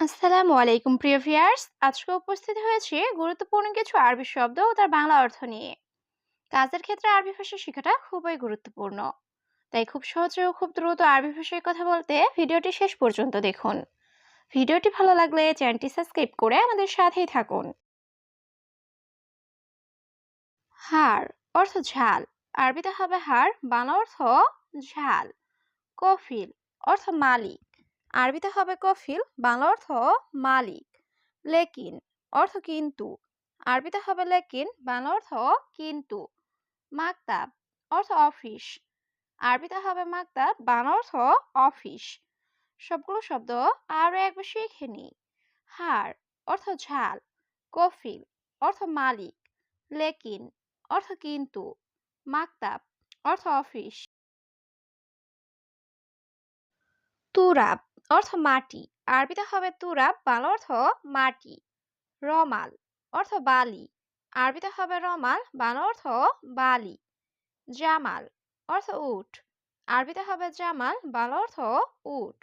আসসালামু আলাইকুম, প্রিয় ভিউয়ার্স। আজকে উপস্থিত হয়েছে গুরুত্বপূর্ণ কিছু আরবি শব্দ ও তার বাংলা অর্থ নিয়ে। কাজের ক্ষেত্রে আরবি ভাষা শেখাটা খুবই গুরুত্বপূর্ণ। তাই খুব সহজে ও খুব দ্রুত আরবি ভাষায় কথা বলতে ভিডিওটি শেষ পর্যন্ত দেখুন। ভিডিওটি ভালো লাগলে চ্যানেলটি সাবস্ক্রাইব করে আমাদের সাথেই থাকুন। হার অর্থ ঝাল। আরবিতে হবে হার, বাংলা অর্থ ঝাল। কফিল অর্থ মালিক। আরবিতে হবে কফিল, বাংলা অর্থ মালিক, লেকিন অর্থ কিন্তু। আরবিতে হবে লেকিন, বাংলা অর্থ কিন্তু। মাকতাব অর্থ অফিস। আরবিতে হবে মাকতাব, বাংলা অর্থ অফিস। সবগুলো শব্দ আরও একবার শিখে নি। হাড় অর্থ ঝাল, কফিল অর্থ মালিক, লেকিন অর্থ কিন্তু। মাকতাব অর্থ অফিস। তুরাব অর্থ মাটি। আরবিতে হবে তুরাব বাংলা অর্থ মাটি। রমাল অর্থ বালি। আরবিতে হবে রমাল, বাংলা অর্থ বালি। জামাল অর্থ উট। আরবিতে হবে জামাল, বাংলা অর্থ উট।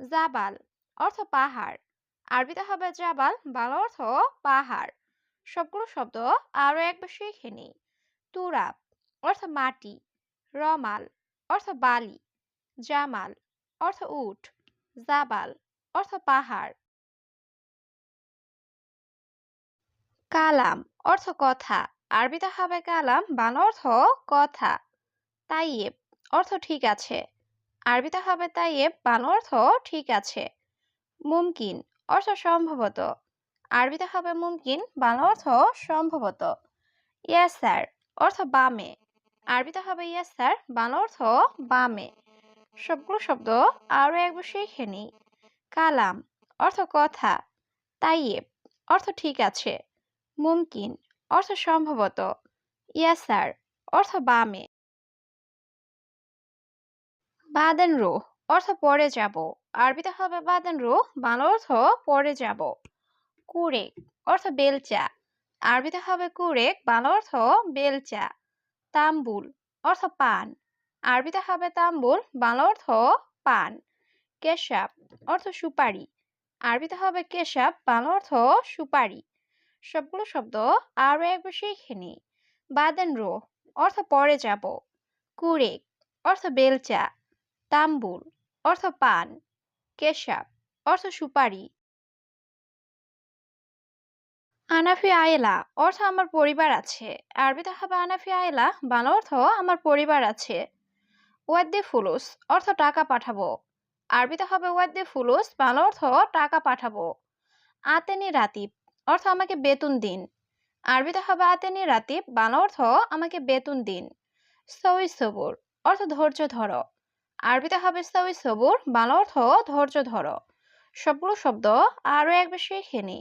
জাবাল অর্থ পাহাড়। আরবিতে হবে জাবাল, বাংলা অর্থ পাহাড়। সবগুলো শব্দ আরও একবার শিখে নিই। তুরাব অর্থ মাটি। রমাল অর্থ বালি। জামাল অর্থ উট। জাবাল অর্থ পাহাড়। কালাম, অর্থ কথা। আরবিতে হবে কালাম, বাংলা অর্থ কথা। তাইয়েব, অর্থ ঠিক আছে। আরবিতে হবে তাইয়েব, বাংলা অর্থ ঠিক আছে। মুমকিন, অর্থ সম্ভবত। আরবিতে হবে মুমকিন, বাংলা অর্থ সম্ভবত। ইয়াসার, অর্থ বামে। আরবিতে হবে ইয়াসার, বাংলা অর্থ বামে। সবগুলো শব্দ আরও একবার শিখে নিই। কালাম, অর্থ কথা। তাইয়েব, অর্থ ঠিক আছে। মুমকিন, অর্থ সম্ভবত। ইয়াসার, অর্থ বামে। বাদেন রো, অর্থ পরে যাব। আরবিতে হবে বাদেন রো, বাংলা অর্থ পরে যাব। কুরেক, অর্থ বেলচা। আরবিতে হবে কুরেক, বাংলা অর্থ বেলচা। তাম্বুল, অর্থ পান। আরবিতে হবে তাম্বুল বাংলা অর্থ পান, কেশাব অর্থ সুপারি আরবিতে হবে কেশাব, বাংলা অর্থ সুপারি। সবগুলো শব্দ আরও একবার শিখে নি। বাদেন রো, অর্থ পরে যাব। কুরেক অর্থ বেলচা তাম্বুল অর্থ পান, কেশাব অর্থ সুপারি। আনাফি আয়েলা অর্থ আমার পরিবার আছে। আরবিতে হবে আনাফি আয়েলা, বাংলা অর্থ আমার পরিবার আছে। ওয়াদ্দি ফুলুস অর্থ টাকা পাঠাবো। আরবিতে হবে ওয়াদ্দি ফুলুস বাংলা অর্থ টাকা পাঠাবো। আতেনি রাতিব, অর্থ আমাকে বেতন দিন। আরবিতে হবে আতেনি রাতিব, বাংলা অর্থ আমাকে বেতন দিন। সই সবুর, অর্থ ধৈর্য ধরো। আরবিতে হবে সই সবুর, বাংলা অর্থ ধৈর্য ধরো। সবগুলো শব্দ আরও একবার শিখে নি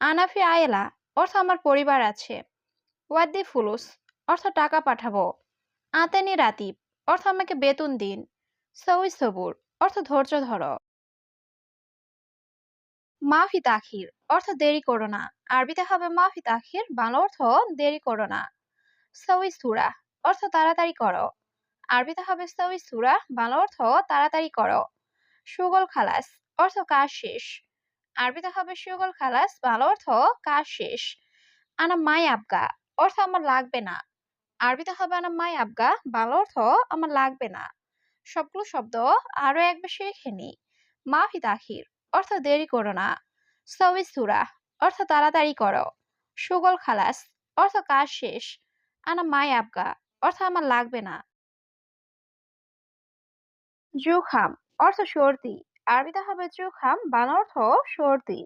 আনাফি আয়েলা, অর্থ আমার পরিবার আছে। ওয়াদ্দি ফুলুস অর্থ টাকা পাঠাবো। আতেনি রাতিব অর্থ আমাকে বেতন দিন। সই সবুর। অর্থ ধৈর্য ধরো। মাফি তাখির। অর্থ দেরি করো না। আরবিতে হবে মাফি তাখির। বাংলা অর্থ দেরি করো না। সুরা। অর্থ তাড়াতাড়ি করো। আরবিতে হবে সই সুরা। বাংলা অর্থ তাড়াতাড়ি করো। সুগল খালাস। অর্থ কাজ শেষ। আরবিতে হবে সুগল খালাস। বাংলা অর্থ কাজ শেষ। আনা মাই আবগা। অর্থ আমার লাগবে না। আরবিতে হবে আনা মাই আবগা বাংলা অর্থ আমার লাগবে না সবগুলো শব্দ আরও একবার শিখে নি মাফি তাখির অর্থ দেরি করো না সবই সুরা অর্থ তাড়াতাড়ি করো সুগল খালাস অর্থ কাজ শেষ আনা মাই আবগা অর্থ আমার লাগবে না জুখাম অর্থ সর্দি আরবিতে হবে জুখাম বাংলা অর্থ সর্দি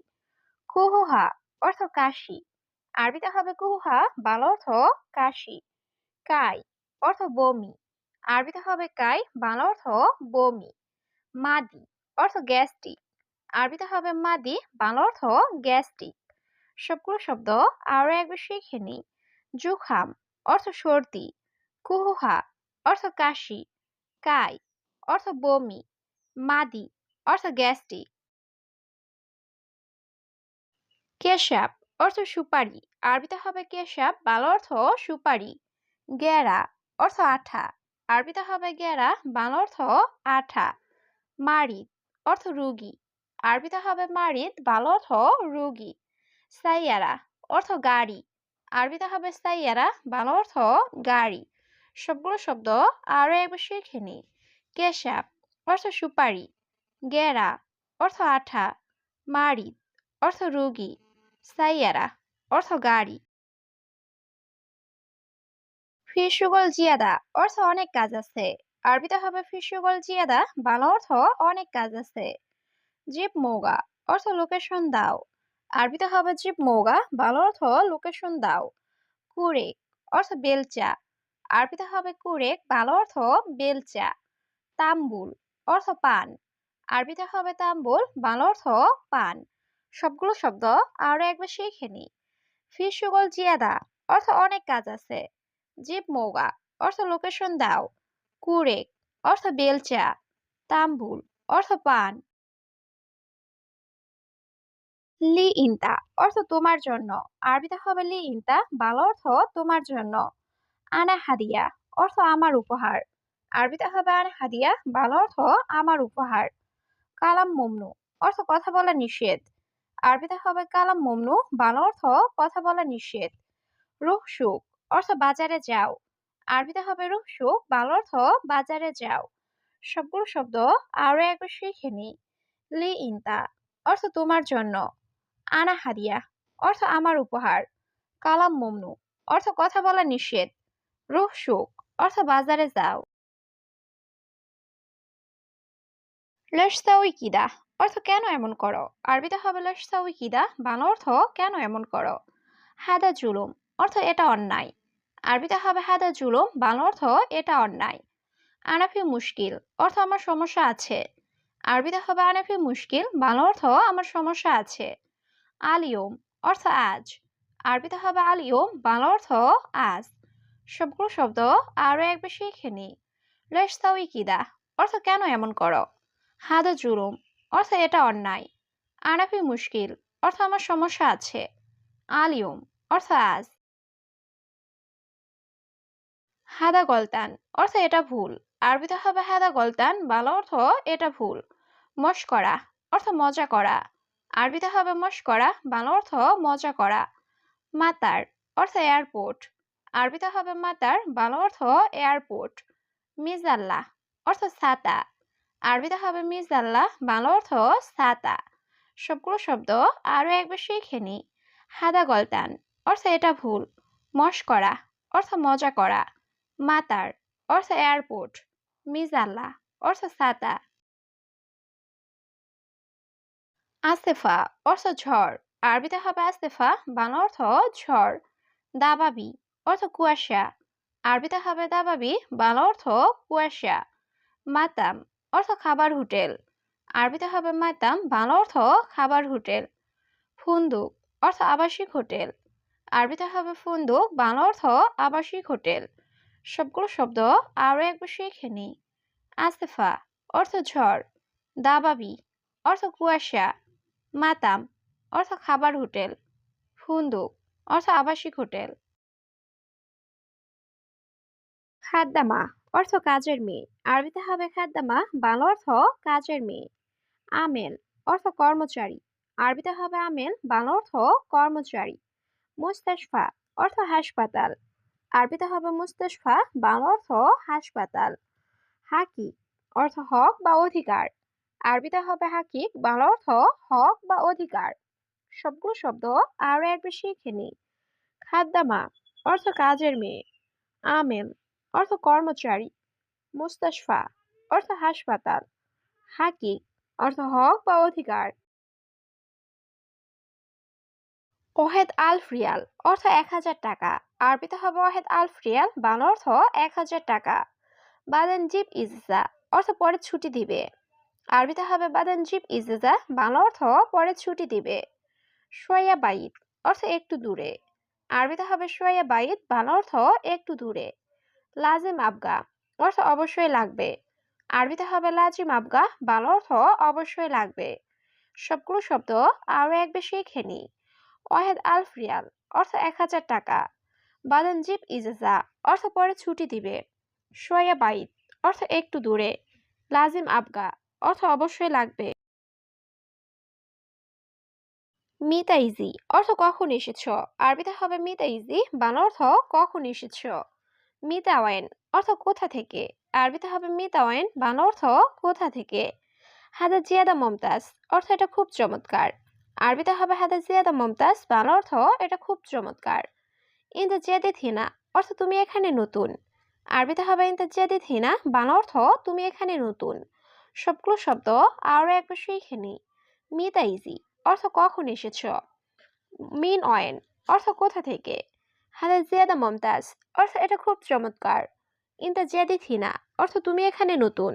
কুহুহা অর্থ কাশি আরবিতে হবে কুহুহা বাংলা অর্থ কাশি কাই অর্থ বমি। আরবিতে হবে কাই, বাংলা অর্থ বমি। মাদি অর্থ গ্যাস্ট্রিক। আরবিতে হবে মাদি, বাংলা অর্থ গ্যাস্ট্রিক। সবগুলো শব্দ আরও একবার শিখে নি জুখাম অর্থ সর্দি। কুহুহা অর্থ কাশি। কাই অর্থ বমি। মাদি অর্থ গ্যাস্ট্রিক। কেশাব অর্থ সুপারি। আরবিতে হবে কেশাব, বাংলা অর্থ সুপারি। গেরা অর্থ আঠা। আরবিতে হবে গেরা বাংলা অর্থ আঠা। মারিদ অর্থ রুগী। আরবিতে হবে মারিদ, বাংলা অর্থ রোগী। সাইয়ারা অর্থ গাড়ি। আরবিতে হবে সাইয়ারা, বাংলা অর্থ গাড়ি। সবগুলো শব্দ আরও একবার শিখে নি। কেশাব অর্থ সুপারি। গেরা অর্থ আঠা। মারিদ অর্থ রোগী। সাইয়ারা অর্থ গাড়ি। ফিসুগল জিয়াদা অর্থ অনেক কাজ আছে। আরবিতে হবে ফিসুগল জিয়াদা, বাংলা অর্থ অনেক কাজ আছে। জিপ মৌগা অর্থ লোকেশন দাও। আরবিতে হবে জিপ মৌগা, বাংলা অর্থ লোকেশন দাও। কুরেক অর্থ বেলচা। আরবিতে হবে কুরেক, বাংলা অর্থ বেলচা। তাম্বুল অর্থ পান। আরবিতে হবে তাম্বুল, বাংলা অর্থ পান। সবগুলো শব্দ আরও একবার শিখে নি। ফিসুগল জিয়াদা অর্থ অনেক কাজ আছে। জিপ মৌগা অর্থ লোকেশন দাও, কুরেক, অর্থ বেলচা, তাম্বুল, অর্থ পান। লি ইনতা অর্থ তোমার জন্য। আরবিতে হবে লি ইনতা বাংলা অর্থ তোমার জন্য। আনা হাদিয়া অর্থ আমার উপহার। আরবিতে হবে আনা হাদিয়া বাংলা অর্থ আমার উপহার। কালাম মমনু অর্থ কথা বলা নিষেধ। আরবিতে হবে কালাম মমনু বাংলা অর্থ কথা বলা নিষেধ। রুহ সুখ অর্থ বাজারে যাও। আরবিতে হবে রুহ সুখ বাংলা অর্থ বাজারে যাও। সবগুলো শব্দ আরও একবার শিখে নি লি ইনতা, অর্থ তোমার জন্য। আনা হাদিয়া, অর্থ আমার উপহার। কালাম মমনু, অর্থ কথা বলা নিষেধ। রুহ সুখ, অর্থ বাজারে যাও। লেশসাউই কিদা অর্থ কেন এমন করো? আরবিতে হবে লেশসাউই কিদা বাংলা অর্থ কেন এমন করো? হাদা জুলুম অর্থ এটা অন্যায়। আরবিতে হবে হাদা জুলুম, বাংলা অর্থ এটা অন্যায়। আনাফি মুশকিল, অর্থ আমার সমস্যা আছে। আরবিতে হবে আনাফি মুশকিল, বাংলা অর্থ আমার সমস্যা আছে। আলিয়ম, অর্থ আজ। আরবিতে হবে আলিয়ম, বাংলা অর্থ আজ। সবগুলো শব্দ আরও একবার শিখে নি। লেশসাউই কিদা অর্থ কেন এমন করো? হাদা জুলুম, অর্থ এটা অন্যায়। আনাফি মুশকিল, অর্থ আমার সমস্যা আছে। আলিয়ম, অর্থ আজ। হাদা গলতান অর্থ এটা ভুল। আরবিতে হবে হাদা গলতান, বাংলা অর্থ এটা ভুল। মস্করা অর্থ মজা করা। আরবিতে হবে মস্করা বাংলা অর্থ মজা করা। মাতার অর্থ এয়ারপোর্ট। আরবিতে হবে মাতার, বাংলা অর্থ এয়ারপোর্ট। মিজাল্লা অর্থ ছাতা। আরবিতে হবে মিজাল্লা, বাংলা অর্থ ছাতা। সবগুলো শব্দ আরও একবার শিখে নি। হাদা গলতান অর্থ এটা ভুল। মস্করা অর্থ মজা করা। মাতার অর্থ এয়ারপোর্ট মিজাল্লা অর্থ ছাতা আসেফা অর্থ ঝড়। আরবিতে হবে আসেফা বাংলা অর্থ ঝড়। দাবাবি, অর্থ কুয়াশা। আরবিতে হবে দাবাবি, বাংলা অর্থ কুয়াশা। মাতাম, অর্থ খাবার হোটেল। আরবিতে হবে মাতাম, বাংলা অর্থ খাবার হোটেল। ফুন্দুক, অর্থ আবাসিক হোটেল। আরবিতে হবে ফুন্দুক, বাংলা অর্থ আবাসিক হোটেল। সবগুলো শব্দ আরও একবার শিখে নি আসেফা অর্থ ঝড়। দাবাবি, অর্থ কুয়াশা। মাতাম, অর্থ খাবার হোটেল। ফুন্দুক, অর্থ আবাসিক হোটেল। খাদ্দামা, অর্থ কাজের মেয়ে। আরবিতে হবে খাদ্দামা, বাংলা অর্থ কাজের মেয়ে। আমেল, অর্থ কর্মচারী। আরবিতে হবে আমেল, বাংলা অর্থ কর্মচারী। মুস্তাশফা, অর্থ হাসপাতাল। আরবিতে হবে মুস্তাশফা, বাংলা অর্থ হাসপাতাল। হাকি অর্থ হক বা অধিকার। আরবিতে হবে হাকিক, বাংলা অর্থ হক বা অধিকার। সবগুলো শব্দ আরও একবার শিখে নি খাদ্দামা অর্থ কাজের মেয়ে। আমেল অর্থ কর্মচারী। মুস্তাশফা অর্থ হাসপাতাল। হাকিক অর্থ হক বা অধিকার। ওহেদ আলফ রিয়াল অর্থ এক হাজার টাকা। আরবিতে হবে ওহেদ আলফ রিয়াল বাংলা অর্থ এক হাজার টাকা। বাদেন জিপ ইজা অর্থ পরে ছুটি দিবে। আরবিতে হবে বাদেন জিপ ইজা বাংলা অর্থ পরে ছুটি দিবে। সোয়া বাইত, অর্থ একটু দূরে। আরবিতে হবে সোয়া বাইত, বাংলা অর্থ একটু দূরে। লাজিম আবগা, অর্থ অবশ্যই লাগবে। আরবিতে হবে লাজিম আবগা, বাংলা অর্থ অবশ্যই লাগবে। সবগুলো শব্দ আরও এক বেশি শিখে নি। ওয়াহেদ আলফ রিয়াল অর্থ এক হাজার টাকা। বাদান জিপ ইজেজা, অর্থ পরে ছুটি দিবে। সোয়া বাইত, অর্থ একটু দূরে। লাজিম আবগা, অর্থ অবশ্যই লাগবে। মিতা ইজি, অর্থ কখন এসেছ? আরবিতে হবে মিতা ইজি, বাংলা অর্থ কখন এসেছ? মিতাওয়াইন অর্থ কোথা থেকে? আরবিতে হবে মিতাওয়াইন বাংলা অর্থ কোথা থেকে? হাদা জিয়াদা মমতাজ, অর্থ এটা খুব চমৎকার। আরবিতে হবে হাদা জিয়াদা মমতাজ, বাংলা অর্থ এটা খুব চমৎকার। ইন্দা জিয়াদি থিনা, অর্থ তুমি এখানে নতুন। আরবিতে হবে ইন্দা জিয়াদি থিনা, বাংলা অর্থ তুমি এখানে নতুন। সবগুলো শব্দ আরও একবার শিখে নিই মিতা ইজি, অর্থ কখন এসেছ? মিন অয়েন, অর্থ কোথা থেকে? হাদা জিয়াদা মমতাজ, অর্থ এটা খুব চমৎকার। ইন্দা জিয়াদি থিনা, অর্থ তুমি এখানে নতুন।